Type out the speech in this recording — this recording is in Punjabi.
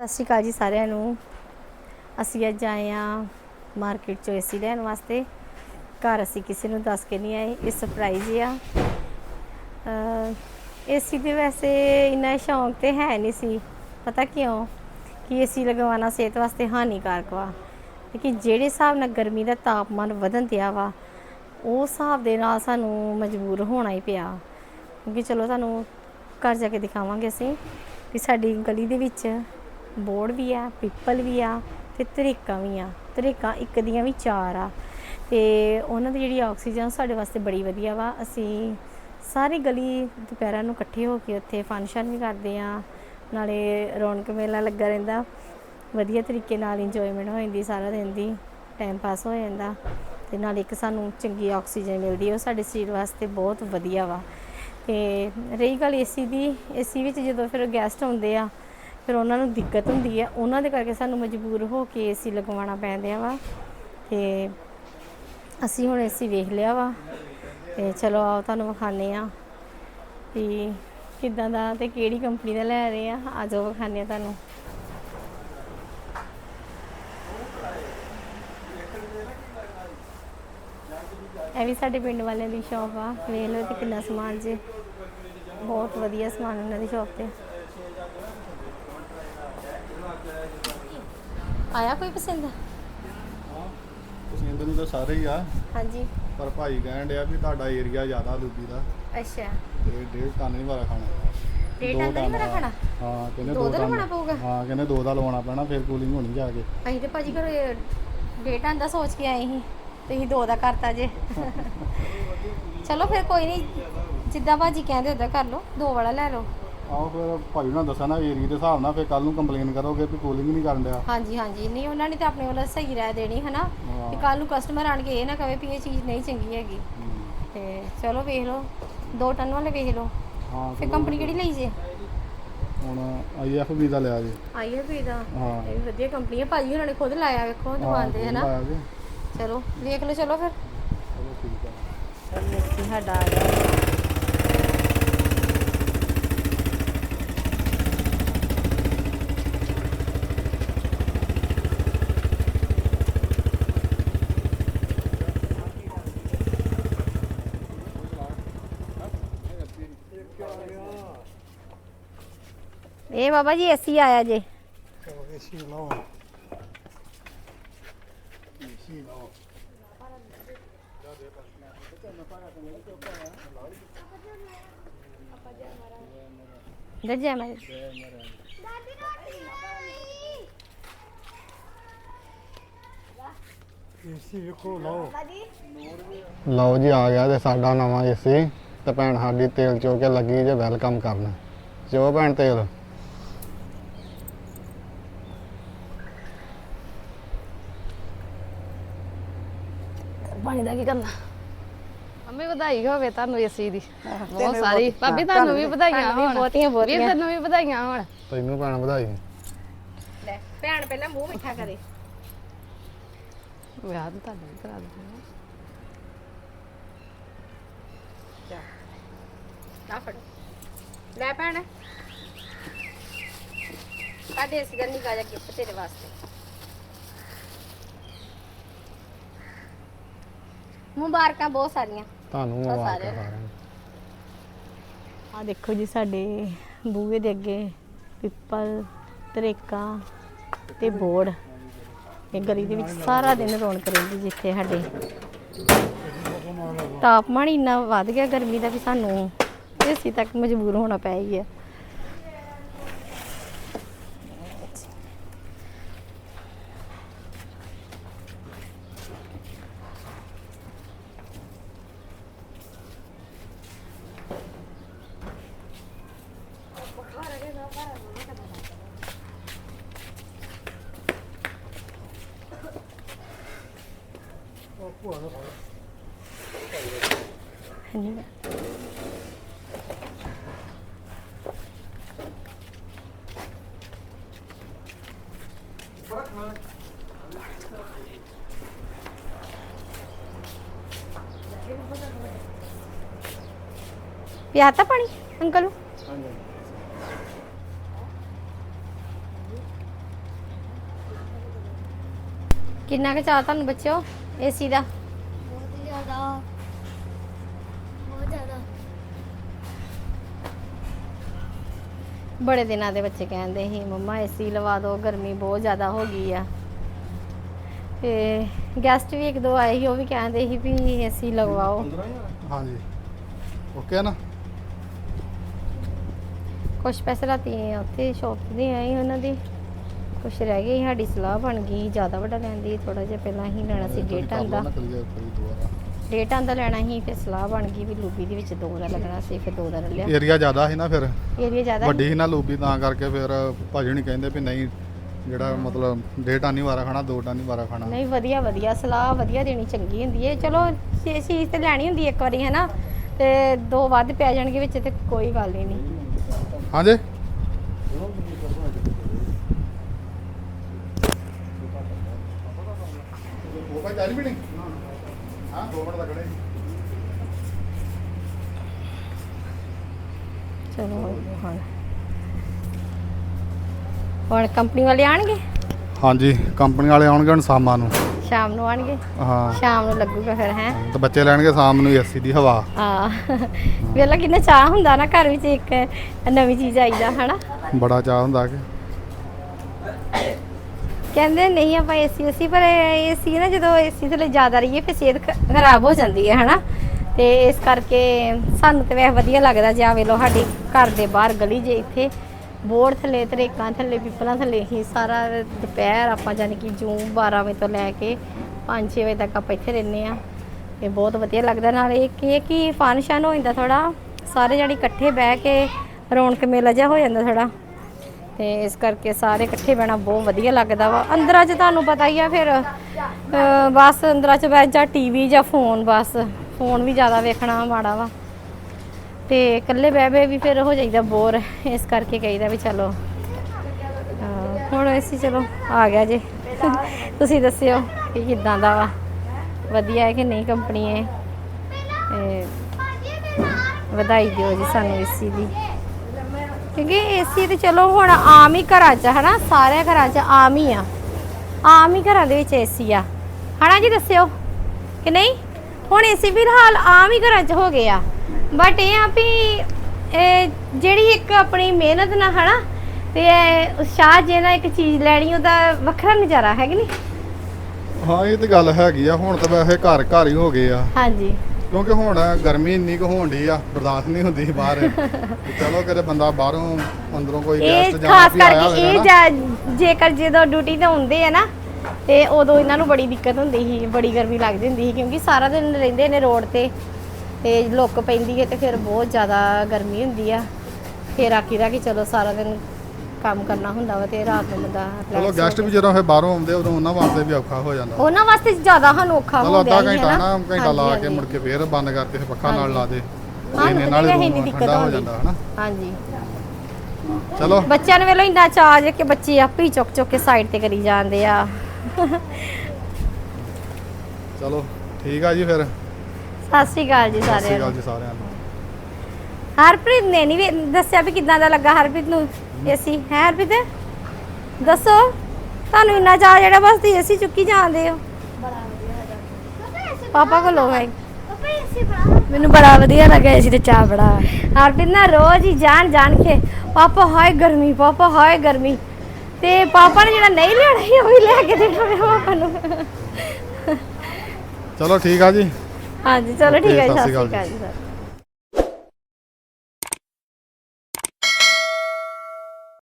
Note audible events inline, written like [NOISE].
ਸਤਿ ਸ਼੍ਰੀ ਅਕਾਲ ਜੀ ਸਾਰਿਆਂ ਨੂੰ। ਅਸੀਂ ਅੱਜ ਆਏ ਆ ਮਾਰਕੀਟ ਚੋਂ ਏਸੀ ਲੈਣ ਵਾਸਤੇ। ਘਰ ਅਸੀਂ ਕਿਸੇ ਨੂੰ ਦੱਸ ਕੇ ਨਹੀਂ ਆਏ, ਇਹ ਸਰਪ੍ਰਾਈਜ਼ ਆ। ਏਸੀ ਦੇ ਵੈਸੇ ਇੰਨਾ ਸ਼ੌਂਕ ਤੇ ਹੈ ਨਹੀਂ ਸੀ। ਪਤਾ ਕਿਉਂ? ਕਿ ਏਸੀ ਲਗਵਾਉਣਾ ਸਿਹਤ ਵਾਸਤੇ ਹਾਨੀਕਾਰਕ ਵਾ। ਲੇਕਿਨ ਜਿਹੜੇ ਹਿਸਾਬ ਨਾਲ ਗਰਮੀ ਦਾ ਤਾਪਮਾਨ ਵਧਣ ਦਿਆ ਵਾ, ਉਹ ਹਿਸਾਬ ਦੇ ਨਾਲ ਸਾਨੂੰ ਮਜਬੂਰ ਹੋਣਾ ਹੀ ਪਿਆ। ਕਿਉਂਕਿ ਚਲੋ ਤੁਹਾਨੂੰ ਘਰ ਜਾ ਕੇ ਦਿਖਾਵਾਂਗੇ ਅਸੀਂ ਕਿ ਸਾਡੀ ਗਲੀ ਦੇ ਵਿੱਚ ਬੋਰਡ ਵੀ ਆ, ਪੀਪਲ ਵੀ ਆ ਤੇ ਤਰੇਕਾਂ ਵੀ ਆ। ਤਰੇਕਾਂ ਇੱਕ ਦੀਆਂ ਵੀ ਚਾਰ ਆ। ਤੇ ਉਹਨਾਂ ਦੀ ਜਿਹੜੀ ਆਕਸੀਜਨ ਸਾਡੇ ਵਾਸਤੇ ਬੜੀ ਵਧੀਆ ਵਾ। ਅਸੀਂ ਸਾਰੀ ਗਲੀ ਦੁਪਹਿਰਾਂ ਨੂੰ ਇਕੱਠੇ ਹੋ ਕੇ ਉੱਥੇ ਫੰਕਸ਼ਨ ਵੀ ਕਰਦੇ ਆ। ਨਾਲੇ ਰੌਣਕ ਮੇਲਾ ਲੱਗਾ ਰਹਿੰਦਾ। ਵਧੀਆ ਤਰੀਕੇ ਨਾਲ ਇੰਜੋਇਮੈਂਟ ਹੋ ਜਾਂਦੀ ਸਾਰਾ ਦਿਨ ਦੀ। ਟਾਈਮ ਪਾਸ ਹੋ ਜਾਂਦਾ। ਤੇ ਨਾਲ ਇੱਕ ਸਾਨੂੰ ਚੰਗੀ ਆਕਸੀਜਨ ਮਿਲਦੀ ਹੈ ਉਹ ਸਾਡੇ ਸਰੀਰ ਵਾਸਤੇ ਬਹੁਤ ਵਧੀਆ ਵਾ। ਤੇ ਰਹੀ ਗੱਲ ਏਸੀ ਦੀ। ਏਸੀ ਵਿੱਚ ਜਦੋਂ ਫਿਰ ਗੈਸਟ ਹੁੰਦੇ ਆ ਫਿਰ ਉਹਨਾਂ ਨੂੰ ਦਿੱਕਤ ਹੁੰਦੀ ਹੈ ਉਹਨਾਂ ਦੇ ਕਰਕੇ ਸਾਨੂੰ ਮਜਬੂਰ ਹੋ ਕੇ ਏਸੀ ਲਗਵਾਉਣਾ ਪੈਂਦਾ ਵਾ। ਤੇ ਅਸੀਂ ਹੁਣ ਏਸੀ ਵੇਖ ਲਿਆ ਵਾ। ਤੇ ਚਲੋ ਆਓ ਤੁਹਾਨੂੰ ਵਿਖਾਣੇ ਆ ਵੀ ਕਿੱਦਾਂ ਦਾ ਤੇ ਕਿਹੜੀ ਕੰਪਨੀ ਦਾ ਲੈ ਰਹੇ ਆ। ਆ ਜਾਓ ਵਿਖਾਣੇ ਆ ਤੁਹਾਨੂੰ। ਇਹ ਵੀ ਸਾਡੇ ਪਿੰਡ ਵਾਲਿਆਂ ਦੀ ਸ਼ੌਪ ਆ। ਵੇਖ ਲਓ ਤੇ ਕਿੰਨਾ ਸਮਾਨ ਜੇ। ਬਹੁਤ ਵਧੀਆ ਸਮਾਨ ਉਹਨਾਂ ਦੀ ਸ਼ੌਪ ਤੇ। ਆਇਆ ਕੋਈ ਪਸੰਦ? ਪਸੰਦ ਨੂੰ ਤਾਂ ਸਾਰੇ ਹੀ ਆ। ਹਾਂਜੀ। ਪਰ ਭਾਈ ਕਹਿਣ ਡਿਆ ਵੀ ਤੁਹਾਡਾ ਏਰੀਆ ਜ਼ਿਆਦਾ ਦੂਜੀ ਦਾ। ਅੱਛਾ। ਤੇ ਡੇਢ ਟਨ ਨਹੀਂ ਵਾਰਾ ਖਾਣਾ। ਡੇਢ ਟਨ ਨਹੀਂ ਹਾਂ। ਖਾਣਾ? ਹਾਂ ਕਹਿੰਦੇ ਦੋ ਦਾ ਲਵਾਉਣਾ ਪਊਗਾ? ਹਾਂ ਕਹਿੰਦੇ ਦੋ ਦਾ ਲਵਾਉਣਾ ਪੈਣਾ ਫਿਰ ਕੂਲਿੰਗ ਹੋਣੀ ਜਾ ਕੇ। ਅਸੀਂ ਤੇ ਭਾਜੀ ਘਰੇ ਡੇਢ ਟਨ ਦਾ ਸੋਚ ਕੇ ਆਏ ਸੀ ਤੁਸੀਂ ਦੋ ਦਾ ਕਰਤਾ ਜੇ। [LAUGHS] ਚਲੋ ਫਿਰ ਕੋਈ ਨਹੀਂ ਜਿੱਦਾਂ ਭਾਜੀ ਕਹਿੰਦੇ ਉਦਾਂ ਕਰ ਲਓ ਦੋ ਵਾਲਾ ਲੈ ਲਓ। ਆਓ ਫਿਰ ਭਾਈ ਨਾਲ ਦੱਸਿਆ ਨਾ ਏਰੀਆ ਦੇ ਹਿਸਾਬ ਨਾਲ ਫਿਰ ਕੱਲ ਨੂੰ ਕੰਪਲੇਨ ਕਰੋਗੇ ਵੀ ਕੂਲਿੰਗ ਨਹੀਂ ਕਰਨ ਡਿਆ। ਹਾਂਜੀ ਹਾਂਜੀ। ਨਹੀਂ ਉਹਨਾਂ ਨੇ ਤਾਂ ਆਪਣੇ ਵੱਲੋਂ ਸਹੀ ਰਾਏ ਦੇਣੀ ਹਨਾ? ਹਾਂ। ਕਿ ਕੱਲ ਨੂੰ ਕਸਟਮਰ ਆਣ ਕੇ ਇਹ ਨਾ ਕਵੇ ਵੀ ਇਹ ਚੀਜ਼ ਨਹੀਂ ਚੰਗੀ ਹੈਗੀ। ਤੇ ਚਲੋ ਵੇਖ ਲਓ ਦੋ ਟਨ ਵਾਲੇ ਵੇਖ ਲਓ। ਹਾਂ ਫਿਰ ਚਲੋ। ਕੰਪਨੀ ਕਿਹੜੀ ਲਈ ਜੇ? ਹੁਣ ਆਈਐਫਬੀ ਦਾ ਲਿਆ ਜੀ। ਆਈ ਹੈ ਵੀ ਦਾ? ਹਾਂ। ਇਹ ਵੀ ਵਧੀਆ ਕੰਪਨੀ ਹੈ। ਭਾਜੀ ਉਹਨਾਂ ਨੇ ਖੁਦ ਲਾਇਆ ਵੇਖੋ ਦੁਕਾਨ ਤੇ ਹਨਾ। ਚਲੋ ਵੇਖ ਲਓ ਚਲੋ ਫਿਰ। ਚਲੋ ਠੀਕ ਆ। ਸਾਡਾ ਆ ਗਿਆ। ਇਹ ਬਾਬਾ ਜੀ ਏਸੀ ਆਇਆ ਜੇ। ਏਸੀ ਲਾਓ। ਏਸੀ ਲਾਓ। ਗੱਜਿਆ ਮੈਂ ਏਸੀ ਵੇਖੋ ਲਾਓ। ਲਓ ਜੀ ਆ ਗਿਆ ਤੇ ਸਾਡਾ ਨਵਾਂ ਏਸੀ ਤੇ ਭੈਣ ਸਾਡੀ ਤੇਲ ਚੋ ਕੇ ਲੱਗੀ ਜੇ ਵੈਲਕਮ ਕਰਨ। ਚੋ ਭੈਣ ਤੇਲ। ਪਾਣੀ ਦਾ ਕੀ ਕਰਨਾ? ਮੰਮੀ ਵਧਾਈ ਹੋਵੇ ਤੁਹਾਨੂੰ ਏਸੀ ਦੀ। ਬਹੁਤ ਸਾਰੀ। ਭਾਬੀ ਤੁਹਾਨੂੰ ਵੀ ਵਧਾਈਆਂ ਤੁਹਾਨੂੰ ਹੋਣ। ਬਹੁਤੀਆਂ ਬਹੁਤੀਆਂ। ਵੀਰ ਤੈਨੂੰ ਵੀ ਵਧਾਈਆਂ ਹੋਣ। ਤੈਨੂੰ ਭੈਣ ਵਧਾਈ। ਲੈ ਭੈਣ ਪਹਿਲਾਂ ਮੂੰਹ ਮਿੱਠਾ ਕਰੇ। ਵਿਆਹ ਤਾਂ ਤੁਹਾਡਾ ਵੀ ਕਰਾ ਦਿੰਦੇ ਨਾ ਫੜੋ। ਲੈ ਭੈਣ। ਸਾਡੇ ਅਸੀਂ ਦਾ ਨਿਕਾ ਜਾ ਗਿਫਟ ਤੇਰੇ ਵਾਸਤੇ। ਮੁਬਾਰਕਾਂ ਬਹੁਤ ਸਾਰੀਆਂ। ਤੁਹਾਨੂੰ ਮੁਬਾਰਕਾਂ। ਸਾਰਿਆਂ ਨੂੰ। ਆ ਦੇਖੋ ਜੀ ਸਾਡੇ ਬੂਹੇ ਦੇ ਅੱਗੇ ਪਿੱਪਲ ਤਰੇਕਾ ਤੇ ਬੋੜ। ਇਹ ਗਲੀ ਦੇ ਵਿੱਚ ਸਾਰਾ ਦਿਨ ਰੌਣਕ ਰਹਿੰਦੀ ਜਿੱਥੇ ਸਾਡੇ ਤਾਪਮਾਨ ਇੰਨਾ ਵੱਧ ਗਿਆ ਗਰਮੀ ਦਾ ਵੀ ਸਾਨੂੰ ਏਸੀ ਤੱਕ ਮਜਬੂਰ ਹੋਣਾ ਪੈ ਗਿਆ। ਹਾਂਜੀ ਪਿਆਤਾ ਪਾਣੀ ਅੰਕਲ ਨੂੰ ਹਾਂਜੀ ਕਿੰਨਾ ਕੁ ਚਾਹ ਤੁਹਾਨੂੰ ਬੱਚਿਓ ਏਸੀ ਦਾ। ਬਹੁਤ ਜ਼ਿਆਦਾ। ਬਹੁਤ ਜ਼ਿਆਦਾ। ਬੜੇ ਦਿਨਾਂ ਦੇ ਬੱਚੇ ਕਹਿੰਦੇ ਸੀ ਮੰਮਾ ਏਸੀ ਲਵਾ ਦਿਓ ਗਰਮੀ ਬਹੁਤ ਜ਼ਿਆਦਾ ਹੋ ਗਈ ਆ। ਤੇ ਗੈਸਟ ਵੀ ਇੱਕ ਦੋ ਆਏ ਸੀ ਉਹ ਵੀ ਕਹਿੰਦੇ ਸੀ ਵੀ ਏਸੀ ਲਗਵਾਓ। ਹਾਂਜੀ। ਓਕੇ ਨਾ? ਕੁਝ ਪੈਸੇ ਰਾਤੀ ਉੱਥੇ ਸ਼ੌਪ ਤੇ ਆਈ ਉਹਨਾਂ ਦੀ। ਕੁਝ ਰਹਿ ਗਈ ਸਾਡੀ ਸਲਾਹ ਬਣ ਗਈ ਜ਼ਿਆਦਾ ਵੱਡਾ ਲੈਣ ਦੀ ਥੋੜਾ ਜਿਹਾ ਪਹਿਲਾਂ ਹੀ ਲੈਣਾ ਸੀ ਡੇਢ ਟਨ ਦਾ ਡੇਢ ਟਨ ਦਾ ਲੈਣਾ ਸੀ ਫਿਰ ਸਲਾਹ ਬਣ ਗਈ ਵੀ ਲੂਬੀ ਦੇ ਵਿੱਚ ਦੋ ਦਾ ਲੱਗਣਾ ਸੀ ਫਿਰ ਦੋ ਦਾ ਲੈ ਲਿਆ। ਏਰੀਆ ਜ਼ਿਆਦਾ ਸੀ ਨਾ ਫਿਰ। ਏਰੀਆ ਜ਼ਿਆਦਾ ਵੱਡੀ ਸੀ ਨਾ ਲੂਬੀ ਤਾਂ ਕਰਕੇ ਫਿਰ ਭਾਜੀ ਨਹੀਂ ਕਹਿੰਦੇ ਵੀ ਨਹੀਂ ਜਿਹੜਾ ਮਤਲਬ ਡੇਢ ਹੀ ਵਾਰਾ ਖਾਣਾ ਦੋ ਟਨ ਵਾਰਾ ਖਾਣਾ। ਨਹੀਂ ਵਧੀਆ ਵਧੀਆ ਸਲਾਹ ਵਧੀਆ ਦੇਣੀ ਚੰਗੀ ਹੁੰਦੀ ਹੈ ਚਲੋ ਇਹ ਚੀਜ਼ ਤੇ ਲੈਣੀ ਹੁੰਦੀ ਹੈ ਇੱਕ ਵਾਰੀ ਹੈ ਨਾ ਤੇ ਦੋ ਵੱਧ ਪੈ ਜਾਣਗੇ ਵਿੱਚ ਤੇ ਕੋਈ ਗੱਲ ਹੀ ਨਹੀਂ। ਹਾਂਜੀ? ਵੀ ਨਹੀਂ। ਹਾਂ 2 ਮਿੰਟ ਲੱਗਣੇ। ਚਲੋ ਹੁਣ ਹੁਣ ਕੰਪਨੀ ਵਾਲੇ ਆਣਗੇ ਹਾਂਜੀ ਕੰਪਨੀ ਵਾਲੇ ਆਉਣਗੇ ਹੁਣ ਸ਼ਾਮਾਂ ਨੂੰ। ਸ਼ਾਮ ਨੂੰ ਆਣਗੇ ਹਾਂ। ਸ਼ਾਮ ਨੂੰ ਲੱਗੂਗਾ ਫਿਰ ਹੈ? ਤੇ ਬੱਚੇ ਲੈਣਗੇ ਸ਼ਾਮ ਨੂੰ ਏਸੀ ਦੀ ਹਵਾ। ਆ ਵੇਲਾ ਕਿੰਨਾ ਚਾਹ ਹੁੰਦਾ ਨਾ ਘਰ ਵਿੱਚ ਇੱਕ ਨਵੀਂ ਚੀਜ਼ ਆਈਦਾ ਹਨਾ? ਬੜਾ ਚਾਹ ਹੁੰਦਾ ਕਿ ਕਹਿੰਦੇ ਨਹੀਂ ਆਪਾਂ ਏਸੀ ਏਸੀ ਪਰ ਏਸੀ ਨਾ ਜਦੋਂ ਏਸੀ ਥੱਲੇ ਜ਼ਿਆਦਾ ਰਹੀਏ, ਫਿਰ ਸਿਹਤ ਖ- ਖਰਾਬ ਹੋ ਜਾਂਦੀ ਹੈ, ਹਨਾ? ਤੇ ਇਸ ਕਰਕੇ ਸਾਨੂੰ ਤੇ ਵੈਸੇ ਵਧੀਆ ਲੱਗਦਾ ਜੇ ਆ ਵੇਲੋ ਸਾਡੀ ਘਰ ਦੇ ਬਾਹਰ ਗਲੀ ਜੇ ਇੱਥੇ ਬੋਰਡ ਥੱਲੇ, ਤਰੇਕਾਂ ਥੱਲੇ, ਪਿੱਪਲਾਂ ਥੱਲੇ ਹੀ ਸਾਰਾ ਦੁਪਹਿਰ ਆਪਾਂ ਜਾਣੀ ਕਿ ਜੂਨ 12 ਵਜੇ ਤੋਂ ਲੈ ਕੇ 5-6 ਵਜੇ ਤੱਕ ਆਪਾਂ ਇੱਥੇ ਰਹਿੰਦੇ ਆ ਤੇ ਬਹੁਤ ਵਧੀਆ ਲੱਗਦਾ ਨਾਲ ਇਹ ਕੀ ਹੈ ਕਿ ਫਨ ਸ਼ਨ ਹੋ ਜਾਂਦਾ ਥੋੜਾ ਸਾਰੇ ਜਾਣੀ ਇਕੱਠੇ ਬਹਿ ਕੇ ਰੌਣਕ ਮੇਲਾ ਜਿਹਾ ਹੋ ਜਾਂਦਾ ਥੋੜਾ ਤੇ ਇਸ ਕਰਕੇ ਸਾਰੇ ਇਕੱਠੇ ਬਹਿਣਾ ਬਹੁਤ ਵਧੀਆ ਲੱਗਦਾ ਵਾ। ਅੰਦਰਾਂ 'ਚ ਤੁਹਾਨੂੰ ਪਤਾ ਹੀ ਆ ਫਿਰ ਅਹ, ਬਸ ਅੰਦਰਾਂ 'ਚ ਬੈਠ ਜਾ ਟੀਵੀ ਜਾਂ ਫੋਨ ਬਸ ਫੋਨ ਵੀ ਜ਼ਿਆਦਾ ਵੇਖਣਾ ਮਾੜਾ ਵਾ। ਤੇ ਇਕੱਲੇ ਬਹਿ ਬਹਿ ਵੀ ਫਿਰ ਹੋ ਜਾਈਦਾ ਬੋਰ ਇਸ ਕਰਕੇ ਕਹੀਦਾ ਵੀ ਚਲੋ। ਅਹ, ਹੁਣ ਅਸੀਂ ਚਲੋ ਆ ਗਿਆ ਜੇ। [LAUGHS] ਤੁਸੀਂ ਦੱਸਿਓ ਕਿ ਕਿੱਦਾਂ ਦਾ ਵਾ? ਵਧੀਆ ਹੈ ਕਿ ਨਹੀਂ ਕੰਪਨੀ ਹੈ ਤੇ ਵਧਾਈ ਦਿਓ ਜੀ ਸਾਨੂੰ ਏਸੀ ਦੀ। ਕਿਉਂਕਿ ਏਸੀ ਤੇ ਚਲੋ ਹੁਣ ਆਮ ਹੀ ਘਰਾਂ 'ਚ ਹਨਾ? ਸਾਰੇ ਘਰਾਂ 'ਚ ਆਮ ਹੀ ਆ। ਆਮ ਹੀ ਘਰਾਂ ਦੇ ਵਿੱਚ ਏਸੀ ਆ। ਹਨਾ ਜੀ ਦੱਸਿਓ? ਕਿ ਨਹੀਂ? ਹੁਣ ਏਸੀ ਫਿਲਹਾਲ ਆਮ ਹੀ ਘਰਾਂ 'ਚ ਹੋ ਗਏ ਆ। ਬਟ ਇਹ ਆ ਵੀ ਜਿਹੜੀ ਇੱਕ ਆਪਣੀ ਮਿਹਨਤ ਨਾਲ ਹਨਾ? ਤੇ ਇਹ ਉਤਸ਼ਾਹ ਜੇ ਨਾਲ ਇੱਕ ਚੀਜ਼ ਲੈਣੀ ਉਹਦਾ ਵੱਖਰਾ ਨਜ਼ਾਰਾ ਹੈ ਕਿ ਨਹੀਂ? ਹਾਂ ਇਹ ਤੇ ਗੱਲ ਹੈਗੀ ਆ। ਹੁਣ ਤਾਂ ਵੈਸੇ ਘਰ ਘਰ ਹੀ ਹੋ ਗਏ ਆ। ਹਾਂਜੀ। ਕਿਉਂਕਿ ਹੁਣ ਗਰਮੀ ਇੰਨੀ ਕੁ ਹੋਣ ਡਈ ਆ ਬਰਦਾਸ਼ਤ ਨਹੀਂ ਹੁੰਦੀ ਬਾਹਰ। ਤੇ ਚਲੋ ਕਦੇ ਬੰਦਾ ਬਾਹਰੋਂ ਅੰਦਰੋਂ ਕੋਈ ਇਹ ਗੈਸਟ ਜਾਣਾ ਖਾਸ ਵੀ ਆਇਆ ਕਰਕੇ ਹੋਵੇ ਇਹ ਨਾ। ਜਾ- ਜੇਕਰ ਜਦੋਂ ਡਿਊਟੀ ਤੇ ਹੁੰਦੇ ਆ ਨਾ ਤੇ ਉਦੋਂ ਇਹਨਾਂ ਨੂੰ ਬੜੀ ਦਿੱਕਤ ਹੁੰਦੀ ਸੀ ਬੜੀ ਗਰਮੀ ਲੱਗਦੀ ਹੁੰਦੀ ਸੀ ਕਿਉਂਕਿ ਸਾਰਾ ਦਿਨ ਰਹਿੰਦੇ ਨੇ ਰੋਡ ਤੇ ਤੇ ਲੁੱਕ ਪੈਂਦੀ ਹੈ ਤੇ ਫਿਰ ਬਹੁਤ ਜ਼ਿਆਦਾ ਗਰਮੀ ਹੁੰਦੀ ਆ। ਫਿਰ ਆਖੀਦਾ ਕਿ ਚਲੋ ਸਾਰਾ ਦਿਨ ਕੰਮ ਕਰਨਾ ਹੁੰਦਾ ਵਾ ਤੇ ਰਾਤ ਨੂੰ ਬੰਦਾ ਚਲੋ relax ਗੈਸਟ ਵੀ ਜਦੋਂ ਫਿਰ ਬਾਹਰੋਂ ਆਉਂਦੇ ਉਦੋਂ ਉਹਨਾਂ ਵਾਸਤੇ ਵੀ ਔਖਾ ਹੋ ਜਾਂਦਾ। ਉਹਨਾਂ ਵਾਸਤੇ ਜ਼ਿਆਦਾ ਸਾਨੂੰ ਔਖਾ ਚਲੋ ਹੋ ਅੱਧਾ ਗਿਆ ਘੰਟਾ ਨਾ। ਘੰਟਾ ਲਾ ਕੇ ਮੁੜ ਕੇ ਫੇਰ ਬੰਦ ਕਰਕੇ ਫਿਰ ਪੱਖਾ ਨਾਲ ਲਾ ਦੇ। ਹਾਂ, ਇਹਨੇ ਨਾਲ ਹੀ ਇੰਨੀ ਦਿੱਕਤ ਠੰਡਾ ਹੋ ਆਉਂਦੀ। ਜਾਂਦਾ ਹਨਾ? ਹਾਂਜੀ। ਚਲੋ। ਬੱਚਿਆਂ ਨੂੰ ਵੇਲੋ ਇੰਨਾ ਜੇ ਕਿ ਬੱਚੇ ਆਪੇ ਹੀ ਚੁੱਕ ਚੁੱਕ ਕੇ ਸਾਈਡ ਤੇ ਕਰੀ ਜਾਂਦੇ ਆ। ਚਲੋ ਠੀਕ ਆ ਜੀ ਫਿਰ। ਸਤਿ ਸ਼੍ਰੀ ਅਕਾਲ ਜੀ ਸਤਿ ਸ਼੍ਰੀ ਸਾਰਿਆਂ ਅਕਾਲ ਜੀ ਸਾਰਿਆਂ ਨੂੰ। ਹਰਪ੍ਰੀਤ ਨੇ ਨਹੀਂ ਵੀ ਦੱਸਿਆ ਵੀ ਕਿੱਦਾਂ ਦਾ ਲੱਗਾ ਹਰਪ੍ਰੀਤ ਨੂੰ ਏਸੀ ਹੈ ਹਰਪ੍ਰੀਤ? ਦੱਸੋ। ਤੁਹਾਨੂੰ ਇੰਨਾ ਚਾਹ ਜਿਹੜਾ ਬਸ ਤੁਸੀਂ ਏਸੀ ਚੁੱਕੀ ਜਾਂਦੇ ਹੋ। ਪਾਪਾ ਕੋਲ ਲੋ ਹੈ। ਬੜਾ ਮੈਨੂੰ ਬੜਾ ਵਧੀਆ ਲੱਗਾ ਏਸੀ ਤੇ ਚਾਹ ਬੜਾ। ਹਰਪ੍ਰੀਤ ਨਾ ਰੋਜ਼ ਹੀ ਜਾਣ ਜਾਣ ਕੇ ਪਾਪਾ ਹਾਏ ਗਰਮੀ ਪਾਪਾ ਹਾਏ ਗਰਮੀ। ਤੇ ਪਾਪਾ ਨੇ ਜਿਹੜਾ ਨਹੀਂ ਲੈਣਾ ਸੀ ਉਹ ਵੀ ਲੈ ਕੇ ਦੇਣਾ ਵੇ ਪਾਪਾ ਨੂੰ। ਚਲੋ ਠੀਕ ਆ ਜੀ। ਹਾਂਜੀ ਚਲੋ ਠੀਕ ਹੈ ਜੀ ਸਤਿ ਸ਼੍ਰੀ ਅਕਾਲ ਅਕਾਲ ਜੀ ਸਰ